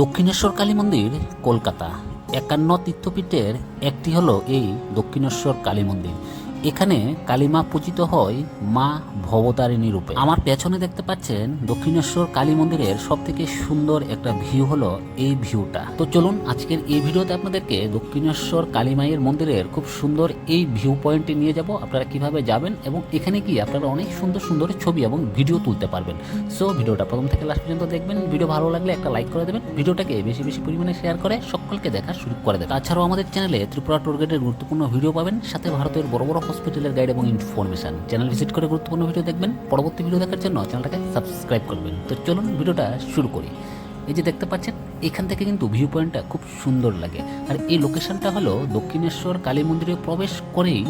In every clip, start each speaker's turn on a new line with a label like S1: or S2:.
S1: দক্ষিণেশ্বর কালী মন্দির কলকাতা। একান্ন তীর্থপীঠের একটি হলো এই দক্ষিণেশ্বর কালী মন্দির। এখানে কালীমা পূজিত হয় মা ভবতারিণী রূপে। আমার পেছনে দেখতে পাচ্ছেন দক্ষিণেশ্বর কালী মন্দিরের সব থেকে সুন্দর একটা ভিউ হলো এই ভিউটা। তো চলুন আজকের এই ভিডিওতে আপনাদেরকে দক্ষিণেশ্বর কালী মায়ের মন্দিরের খুব সুন্দর এই ভিউ পয়েন্টে নিয়ে যাব। আপনারা কীভাবে যাবেন এবং এখানে গিয়ে আপনারা অনেক সুন্দর সুন্দর ছবি এবং ভিডিও তুলতে পারবেন। সো ভিডিওটা প্রথম থেকে লাস্ট পর্যন্ত দেখবেন। ভিডিও ভালো লাগলে একটা লাইক করে দেবেন। ভিডিওটাকে বেশি বেশি পরিমাণে শেয়ার করে সকলকে দেখা শুরু করে দেবেন। তাছাড়াও আমাদের চ্যানেলে ত্রিপুরা টুর গাইডের গুরুত্বপূর্ণ ভিডিও পাবেন। সাথে ভারতের বড় বড় হসপিটালের গাইড এবং ইনফরমেশন চ্যানেল ভিজিট করে গুরুত্বপূর্ণ ভিডিও দেখবেন। পরবর্তী ভিডিও দেখার জন্য চ্যানেলটাকে সাবস্ক্রাইব করবেন। তো চলুন ভিডিওটা শুরু করি। এই যে দেখতে পাচ্ছেন, এখান থেকে কিন্তু ভিউ পয়েন্টটা খুব সুন্দর লাগে। আর এই লোকেশনটা হলো দক্ষিণেশ্বর কালী মন্দিরে প্রবেশ করেই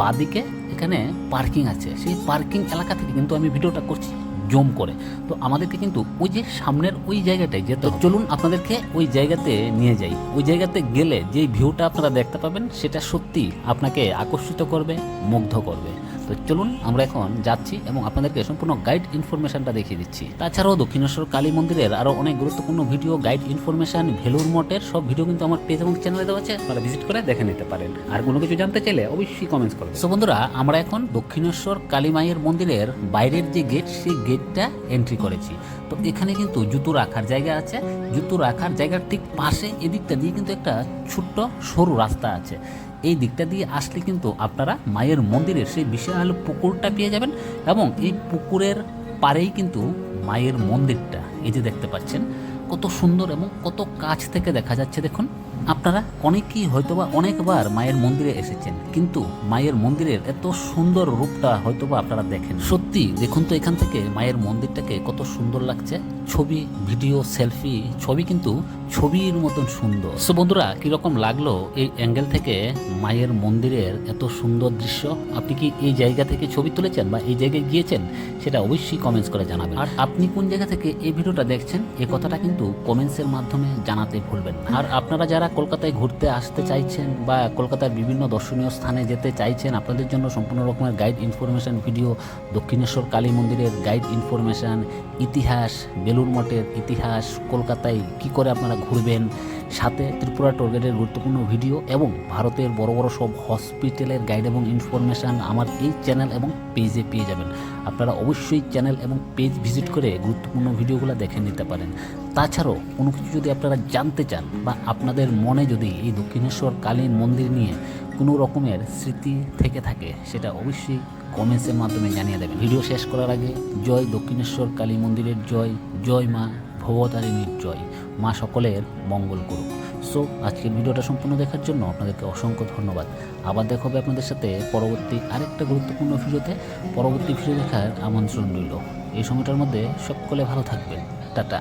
S1: বাদিকে এখানে পার্কিং আছে। সেই পার্কিং এলাকা থেকে কিন্তু আমি ভিডিওটা করছি। জম করে। তো আমাদেরকে কিন্তু ওই যে সামনের ওই জায়গাটায় যেতে চলুন আপনাদেরকে ওই জায়গাতে নিয়ে যাই। ওই জায়গাতে গেলে যে ভিউটা আপনারা দেখতে পাবেন সেটা সত্যি আপনাকে আকর্ষিত করবে মুগ্ধ করবে। তো চলুন আমরা এখন যাচ্ছি এবং আপনাদেরকে সম্পূর্ণ গাইড ইনফরমেশনটা দেখিয়ে দিচ্ছি। তাছাড়াও দক্ষিণেশ্বর কালী মন্দিরের আরও অনেক গুরুত্বপূর্ণ ভিডিও গাইড ইনফরমেশন ভেলুর মঠের সব ভিডিও কিন্তু আমার পেজ এবং চ্যানেলে দেওয়া আছে, আপনারা ভিজিট করে দেখে নিতে পারেন। আর কোনো কিছু জানতে চাইলে অবশ্যই কমেন্টস করবেন। সো বন্ধুরা, আমরা এখন দক্ষিণেশ্বর কালী মায়ের মন্দিরের বাইরের যে গেট সেই গেটটা এন্ট্রি করেছি। তো এখানে কিন্তু জুতো রাখার জায়গা আছে। জুতো রাখার জায়গার ঠিক পাশে এদিকটা দিয়ে কিন্তু একটা ছোট্ট সরু রাস্তা আছে। এই দিকটা দিয়ে আসলে কিন্তু আপনারা মায়ের মন্দিরের সেই বিশাল পুকুরটা পেয়ে যাবেন এবং এই পুকুরের পারেই কিন্তু মায়ের মন্দিরটা। এই যে দেখতে পাচ্ছেন, কত সুন্দর এবং কত কাছ থেকে দেখা যাচ্ছে দেখুন। আপনারা অনেকেই হয়তোবা অনেকবার মায়ের মন্দিরে এসেছেন, কিন্তু মায়ের মন্দিরের এত সুন্দর রূপটা হয়তোবা আপনারা দেখেন। সত্যি, দেখুন তো এখান থেকে মায়ের মন্দিরটাকে কত সুন্দর লাগছে। ছবি, ভিডিও, সেলফি, ছবি কিন্তু ছবির মতন সুন্দর। সো বন্ধুরা, কীরকম লাগল এই অ্যাঙ্গেল থেকে মায়ের মন্দিরের এত সুন্দর দৃশ্য? আপনি কি এই জায়গা থেকে ছবি তুলেছেন বা এই জায়গায় গিয়েছেন? সেটা অবশ্যই কমেন্টস করে জানাবেন। আর আপনি কোন জায়গা থেকে এই ভিডিওটা দেখছেন? এ কথাটা কিন্তু কমেন্টসের মাধ্যমে জানাতে ভুলবেন আর আপনারা যারা কলকাতায় ঘুরতে আসতে চাইছেন বা কলকাতার বিভিন্ন দর্শনীয় স্থানে যেতে চাইছেন, আপনাদের জন্য সম্পূর্ণ রকমের guide information video Dakshineswar Kali মন্দিরের গাইড ইনফরমেশান ইতিহাস বেলুর মঠের ইতিহাস, কলকাতায় কি করে আপনারা ঘুরবেন সাথে ত্রিপুরা টোরগেটের গুরুত্বপূর্ণ ভিডিও এবং ভারতের বড় বড় সব হসপিটালের গাইড এবং ইনফরমেশান আমার এই চ্যানেল এবং পেজে পেয়ে যাবেন। আপনারা অবশ্যই চ্যানেল এবং পেজ ভিজিট করে গুরুত্বপূর্ণ ভিডিওগুলো দেখে নিতে পারেন। তাছাড়াও, কোনো কিছু যদি আপনারা জানতে চান বা আপনাদের মনে যদি এই দক্ষিণেশ্বর কালী মন্দির নিয়ে কোনো রকমের স্মৃতি থেকে থাকে, সেটা অবশ্যই কমেন্টসের মাধ্যমে জানিয়ে দেবেন। ভিডিও শেষ করার আগে, জয় দক্ষিণেশ্বর কালী মন্দিরের জয় জয় মা ভবতারিণীর জয় মা সকলের মঙ্গল করুক। সো আজকের ভিডিওটা সম্পূর্ণ দেখার জন্য আপনাদেরকে অসংখ্য ধন্যবাদ। আবার দেখা হবে আপনাদের সাথে পরবর্তী আরেকটা গুরুত্বপূর্ণ ভিডিওতে। পরবর্তী ভিডিও দেখার আমন্ত্রণ রইল। এই সময়টার মধ্যে সকলে ভালো থাকবেন। টাটা।